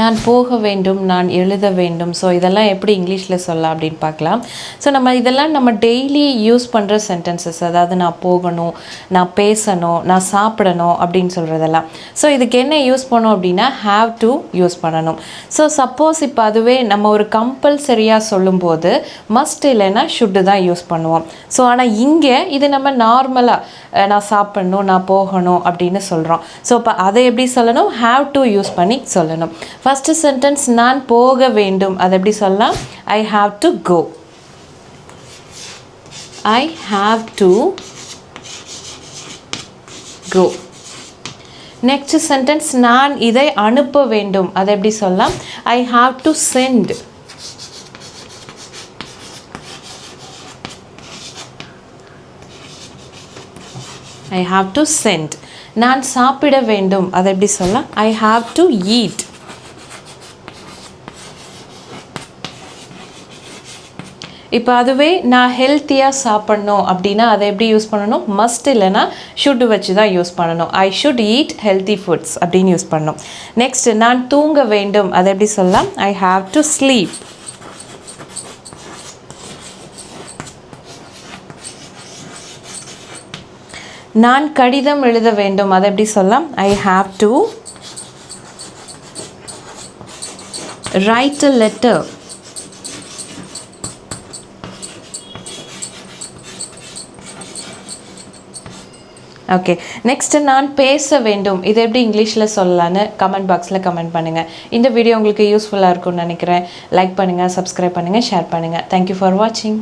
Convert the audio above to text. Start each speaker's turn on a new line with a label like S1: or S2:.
S1: நான் போக வேண்டும் நான் எழுத வேண்டும். ஸோ இதெல்லாம் எப்படி இங்கிலீஷில் சொல்லலாம் அப்படின்னு பார்க்கலாம். ஸோ நம்ம இதெல்லாம் நம்ம டெய்லி யூஸ் பண்ணுற சென்டென்சஸ் அதாவது நான் போகணும் நான் பேசணும் நான் சாப்பிடணும் அப்படின்னு சொல்கிறதெல்லாம் ஸோ இதுக்கு என்ன யூஸ் பண்ணோம் அப்படின்னா ஹாவ் டு யூஸ் பண்ணணும். ஸோ சப்போஸ் இப்போ அதுவே நம்ம ஒரு கம்பல்சரியாக சொல்லும்போது மஸ்ட் இல்லைன்னா ஷுட்டு தான் யூஸ் பண்ணுவோம். ஸோ ஆனால் இங்கே இது நம்ம நார்மலாக நான் சாப்பிடணும் நான் போகணும் அப்படின்னு சொல்கிறோம் ஸோ இப்போ அதை எப்படி சொல்லணும்? ஹாவ் டு யூஸ் பண்ணி சொல்லணும். ஃபஸ்ட்டு சென்டென்ஸ் நான் போக வேண்டும். அதை எப்படி சொல்லலாம்? I have to go I have to go next sentence நான் இதை அனுப்ப வேண்டும். அதை எப்படி சொல்லலாம்? I have to send I have to send நான் சாப்பிட வேண்டும். அதை எப்படி சொல்லலாம்? ஐ ஹாவ் டு ஈட் இப்போ அதுவே நான் ஹெல்த்தியாக சாப்பிட்ணும் அப்படின்னா அதை எப்படி யூஸ் பண்ணணும்? மஸ்ட் இல்லைன்னா ஷுட் வச்சு தான் யூஸ் பண்ணணும். I should eat healthy foods அப்படின்னு யூஸ் பண்ணணும். நெக்ஸ்ட் நான் தூங்க வேண்டும். அதை எப்படி சொல்லலாம்? ஐ ஹாவ் டு ஸ்லீப் நான் கடிதம் எழுத வேண்டும். அதை எப்படி சொல்லலாம்? I have to write a letter okay next நான் பேச வேண்டும். இது எப்படி இங்கிலீஷில் சொல்லலான்னு கமெண்ட் பாக்ஸில் கமெண்ட் பண்ணுங்கள் இந்த வீடியோ உங்களுக்கு யூஸ்ஃபுல்லாக இருக்கும்னு நினைக்கிறேன். லைக் பண்ணுங்கள் சப்ஸ்கிரைப் பண்ணுங்கள் ஷேர் பண்ணுங்கள் தேங்க்யூ ஃபார் வாட்சிங்